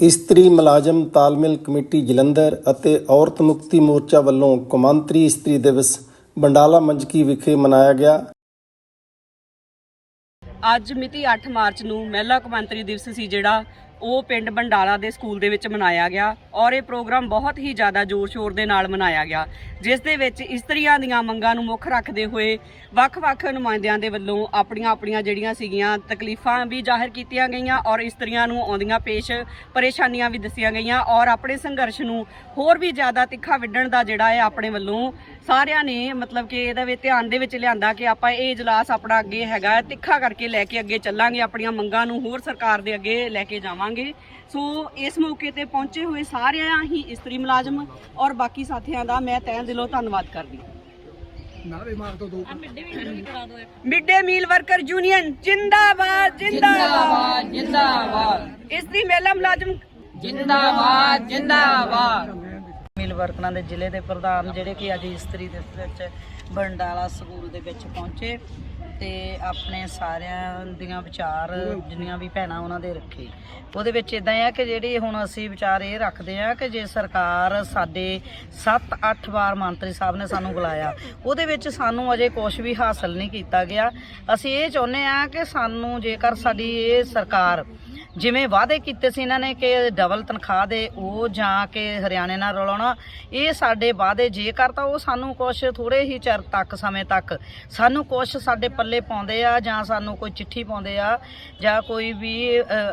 ਇਸਤਰੀ ਮੁਲਾਜ਼ਮ ਤਾਲਮੇਲ ਕਮੇਟੀ ਜਲੰਧਰ ਅਤੇ ਔਰਤ ਮੁਕਤੀ ਮੋਰਚਾ ਵੱਲੋਂ ਕੌਮਾਂਤਰੀ ਇਸਤਰੀ ਦਿਵਸ ਬੰਡਾਲਾ ਮੰਜਕੀ ਵਿਖੇ ਮਨਾਇਆ ਗਿਆ। ਅੱਜ ਮਿਤੀ 8 ਮਾਰਚ ਨੂੰ ਮਹਿਲਾ ਕੌਮਾਂਤਰੀ ਦਿਵਸ ਸੀ ਜਿਹੜਾ ਉਹ ਪਿੰਡ ਬੰਡਾਲਾ ਦੇ ਸਕੂਲ ਦੇ ਵਿੱਚ ਮਨਾਇਆ ਗਿਆ ਔਰ ਇਹ ਪ੍ਰੋਗਰਾਮ ਬਹੁਤ ਹੀ ਜ਼ਿਆਦਾ ਜ਼ੋਰ-ਸ਼ੋਰ ਦੇ ਨਾਲ ਮਨਾਇਆ ਗਿਆ, ਜਿਸ ਦੇ ਵਿੱਚ ਇਸਤਰੀਆਂ ਦੀਆਂ ਮੰਗਾਂ ਨੂੰ ਮੁੱਖ ਰੱਖਦੇ ਹੋਏ ਵੱਖ-ਵੱਖ ਨੁਮਾਇੰਦਿਆਂ ਦੇ ਵੱਲੋਂ ਆਪਣੀਆਂ-ਆਪਣੀਆਂ ਜਿਹੜੀਆਂ ਸੀਗੀਆਂ ਤਕਲੀਫਾਂ ਵੀ ਜ਼ਾਹਿਰ ਕੀਤੀਆਂ ਗਈਆਂ ਔਰ ਇਸਤਰੀਆਂ ਨੂੰ ਆਉਂਦੀਆਂ ਪੇਸ਼ ਪਰੇਸ਼ਾਨੀਆਂ ਵੀ ਦੱਸੀਆਂ ਗਈਆਂ ਔਰ ਆਪਣੇ ਸੰਘਰਸ਼ ਨੂੰ ਹੋਰ ਵੀ ਜ਼ਿਆਦਾ ਤਿੱਖਾ ਵਿੱਢਣ ਦਾ ਜਿਹੜਾ ਹੈ ਆਪਣੇ ਵੱਲੋਂ ਸਾਰਿਆਂ ਨੇ ਮਤਲਬ ਕਿ ਇਹਦਾ ਵੀ ਧਿਆਨ ਦੇ ਵਿੱਚ ਲਿਆਂਦਾ ਕਿ ਆਪਾਂ ਇਹ ਇਜਲਾਸ ਆਪਣਾ ਅੱਗੇ ਹੈਗਾ, ਤਿੱਖਾ ਕਰਕੇ ਲੈ ਕੇ ਅੱਗੇ ਚੱਲਾਂਗੇ, ਆਪਣੀਆਂ ਮੰਗਾਂ ਨੂੰ ਹੋਰ ਸਰਕਾਰ ਦੇ ਅੱਗੇ ਲੈ ਕੇ ਜਾਵਾਂਗੇ। ਸੋ ਇਸ ਮੌਕੇ ਤੇ ਪਹੁੰਚੇ ਹੋਏ ਸਾਰਿਆਂ ਹੀ ਇਸਤਰੀ ਮੁਲਾਜ਼ਮ ਔਰ ਬਾਕੀ ਸਾਥੀਆਂ ਦਾ ਮੈਂ ਤਹਿ ਦਿਲੋਂ ਧੰਨਵਾਦ ਕਰਦੀ mid day meal worker union ਜਿੰਦਾਬਾਦ ਜਿੰਦਾਬਾਦ। ਜਿੰਦਾਬਾਦ ਇਸਤਰੀ ਮਹਿਲਾ ਮੁਲਾਜ਼ਮ ਜਿੰਦਾਬਾਦ ਜਿੰਦਾਬਾਦ। ਮਿਲ ਵਰਕਰਾਂ ਦੇ ਜ਼ਿਲ੍ਹੇ ਦੇ ਪ੍ਰਧਾਨ ਜਿਹੜੇ ਕਿ ਅੱਜ ਇਸਤਰੀ ਦੇ ਵਿੱਚ ਬੰਡਾਲਾ ਸਕੂਲ ਦੇ ਵਿੱਚ ਪਹੁੰਚੇ। ਤੇ ਆਪਣੇ ਸਾਰਿਆਂ ਦੀਆਂ ਵਿਚਾਰ, ਜਿੰਨੀਆਂ ਵੀ ਭੈਣਾਂ ਉਹਨਾਂ ਦੇ ਰੱਖੇ। ਉਹਦੇ ਵਿੱਚ ਇਦਾਂ ਆ ਕਿ ਜਿਹੜੀ ਹੁਣ ਅਸੀਂ ਵਿਚਾਰ ਇਹ ਰੱਖਦੇ ਆ ਕਿ ਜੇ ਸਰਕਾਰ ਸਾਡੇ 7-8 ਵਾਰ ਮੰਤਰੀ ਸਾਹਿਬ ਨੇ ਸਾਨੂੰ ਬੁਲਾਇਆ, ਉਹਦੇ ਵਿੱਚ ਸਾਨੂੰ ਅਜੇ ਕੁਝ ਵੀ ਹਾਸਲ ਨਹੀਂ ਕੀਤਾ ਗਿਆ। ਅਸੀਂ ਇਹ ਚਾਹੁੰਦੇ ਆ ਕਿ ਸਾਨੂੰ ਜੇਕਰ ਸਾਡੀ ਇਹ ਸਰਕਾਰ ਜਿਵੇਂ ਵਾਅਦੇ ਕੀਤੇ ਸੀ ਇਹਨਾਂ ਨੇ ਕਿ ਡਬਲ ਤਨਖਾਹ ਦੇ ਉਹ ਜਾਂ ਕਿ ਹਰਿਆਣੇ ਨਾਲ ਰਲਾਉਣਾ ਇਹ ਸਾਡੇ ਵਾਅਦੇ ਜੇਕਰ ਤਾਂ ਉਹ ਸਾਨੂੰ ਕੁਝ ਥੋੜੇ ਹੀ ਚਿਰ ਤੱਕ ਸਮੇਂ ਤੱਕ ਸਾਨੂੰ ਕੁਝ ਸਾਡੇ ਪੱਲੇ ਪਾਉਂਦੇ ਆ ਜਾਂ ਸਾਨੂੰ ਕੋਈ ਚਿੱਠੀ ਪਾਉਂਦੇ ਆ ਜਾਂ ਕੋਈ ਵੀ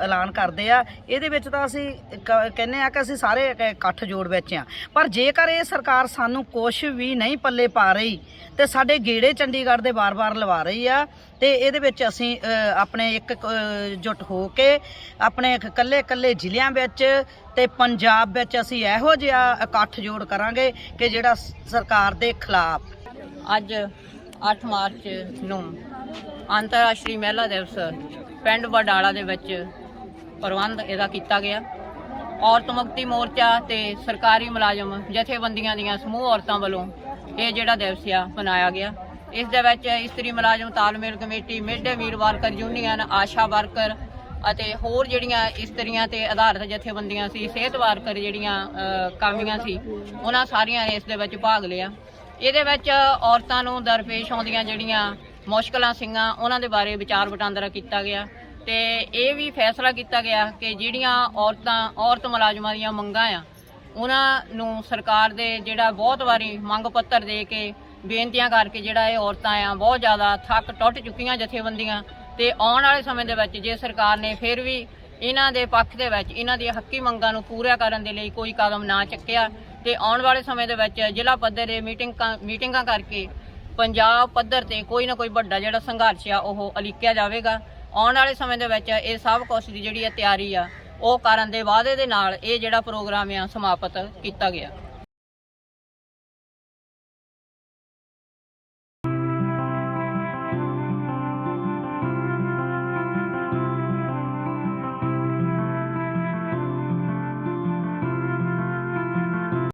ਐਲਾਨ ਕਰਦੇ ਆ ਇਹਦੇ ਵਿੱਚ ਤਾਂ ਅਸੀਂ ਕ- ਕਹਿੰਦੇ ਆ ਕਿ ਅਸੀਂ ਸਾਰੇ ਇਕੱਠ ਜੋੜ ਵਿੱਚ ਆ। ਪਰ ਜੇਕਰ ਇਹ ਸਰਕਾਰ ਸਾਨੂੰ ਕੁਝ ਵੀ ਨਹੀਂ ਪੱਲੇ ਪਾ ਰਹੀ ਤੇ ਸਾਡੇ ਗੇੜੇ ਚੰਡੀਗੜ੍ਹ ਦੇ ਵਾਰ-ਵਾਰ ਲਵਾ ਰਹੀ ਆ ਤੇ ਇਹਦੇ ਵਿੱਚ ਅਸੀਂ ਆਪਣੇ ਇੱਕ ਅ, ਜੁਟ ਹੋ ਕੇ ਆਪਣੇ ਇਕੱਲੇ-ਇਕੱਲੇ ਜ਼ਿਲ੍ਹਿਆਂ ਵਿੱਚ ਤੇ ਪੰਜਾਬ ਵਿੱਚ ਅਸੀਂ ਇਹੋ ਜਿਹਾ ਇਕੱਠ ਜੋੜ ਕਰਾਂਗੇ ਕਿ ਜਿਹੜਾ ਸਰਕਾਰ ਦੇ ਖਿਲਾਫ। ਅੱਜ 8 ਮਾਰਚ ਨੂੰ ਅੰਤਰਰਾਸ਼ਟਰੀ ਮਹਿਲਾ ਦਿਵਸ ਪਿੰਡ ਵਡਾਲਾ ਦੇ ਵਿੱਚ ਪ੍ਰਬੰਧ ਇਹਦਾ ਕੀਤਾ ਗਿਆ। ਔਰਤ ਮੁਕਤੀ ਮੋਰਚਾ ਤੇ ਸਰਕਾਰੀ ਮੁਲਾਜ਼ਮ ਜਥੇਬੰਦੀਆਂ ਦੀਆਂ ਸਮੂਹ ਔਰਤਾਂ ਵੱਲੋਂ ਇਹ ਜਿਹੜਾ ਦਿਵਸ ਆ ਮਨਾਇਆ ਗਿਆ। ਇਸ ਦੇ ਵਿੱਚ ਇਸਤਰੀ ਮੁਲਾਜ਼ਮ ਤਾਲਮੇਲ committee mid day meal worker, union, ASHA worker ਅਤੇ ਹੋਰ ਜਿਹੜੀਆਂ ਇਸਤਰੀਆਂ ਤੇ ਆਧਾਰਿਤ ਜਥੇਬੰਦੀਆਂ ਸੀ, ਸਿਹਤ ਵਰਕਰ ਜਿਹੜੀਆਂ ਕਾਮੀਆਂ ਸੀ, ਉਹਨਾਂ ਸਾਰੀਆਂ ਨੇ ਇਸ ਦੇ ਵਿੱਚ ਭਾਗ ਲਿਆ। ਇਹਦੇ ਵਿੱਚ ਔਰਤਾਂ ਨੂੰ ਦਰਪੇਸ਼ ਆਉਂਦੀਆਂ ਜਿਹੜੀਆਂ ਮੁਸ਼ਕਲਾਂ ਸੀਗੀਆਂ, ਉਹਨਾਂ ਦੇ ਬਾਰੇ ਵਿਚਾਰ ਵਟਾਂਦਰਾ ਕੀਤਾ ਗਿਆ। ਤੇ ਇਹ ਵੀ ਫੈਸਲਾ ਕੀਤਾ ਗਿਆ ਕਿ ਜਿਹੜੀਆਂ ਔਰਤਾਂ, ਔਰਤ ਮੁਲਾਜ਼ਮਾਂ ਦੀਆਂ ਮੰਗਾਂ ਆ, ਉਹਨਾਂ ਨੂੰ ਸਰਕਾਰ ਦੇ ਜਿਹੜਾ ਬਹੁਤ ਵਾਰੀ ਮੰਗ ਪੱਤਰ ਦੇ ਕੇ ਬੇਨਤੀਆਂ ਕਰਕੇ ਜਿਹੜਾ ਇਹ ਔਰਤਾਂ ਆ, ਬਹੁਤ ਜ਼ਿਆਦਾ ਥੱਕ ਟੁੱਟ ਚੁੱਕੀਆਂ ਜਥੇਬੰਦੀਆਂ ਤੇ ਆਉਣ ਵਾਲੇ ਸਮੇਂ ਦੇ ਵਿੱਚ ਜੇ ਸਰਕਾਰ ਨੇ ਫਿਰ ਵੀ ਇਹਨਾਂ ਦੇ ਪੱਖ ਦੇ ਵਿੱਚ ਇਹਨਾਂ ਦੀਆਂ ਹੱਕੀ ਮੰਗਾਂ ਨੂੰ ਪੂਰਾ ਕਰਨ ਦੇ ਲਈ ਕੋਈ ਕਦਮ ਨਾ ਚੱਕਿਆ ਤੇ ਆਉਣ ਵਾਲੇ ਸਮੇਂ ਦੇ ਵਿੱਚ ਜ਼ਿਲ੍ਹਾ ਪੱਧਰ ਦੇ ਮੀਟਿੰਗ ਮੀਟਿੰਗਾਂ ਕਰਕੇ ਪੰਜਾਬ ਪੱਧਰ ਤੇ ਕੋਈ ਨਾ ਕੋਈ ਵੱਡਾ ਜਿਹੜਾ ਸੰਘਰਸ਼ ਆ ਉਹ ਅਲੀਕਿਆ ਜਾਵੇਗਾ। ਆਉਣ ਵਾਲੇ ਸਮੇਂ ਦੇ ਵਿੱਚ ਇਹ ਸਭ ਕੁਝ ਦੀ ਜਿਹੜੀ ਆ ਤਿਆਰੀ ਆ, ਉਹ ਕਰਨ ਦੇ ਵਾਅਦੇ ਦੇ ਨਾਲ ਇਹ ਜਿਹੜਾ ਪ੍ਰੋਗਰਾਮ ਆ ਸਮਾਪਤ ਕੀਤਾ ਗਿਆ।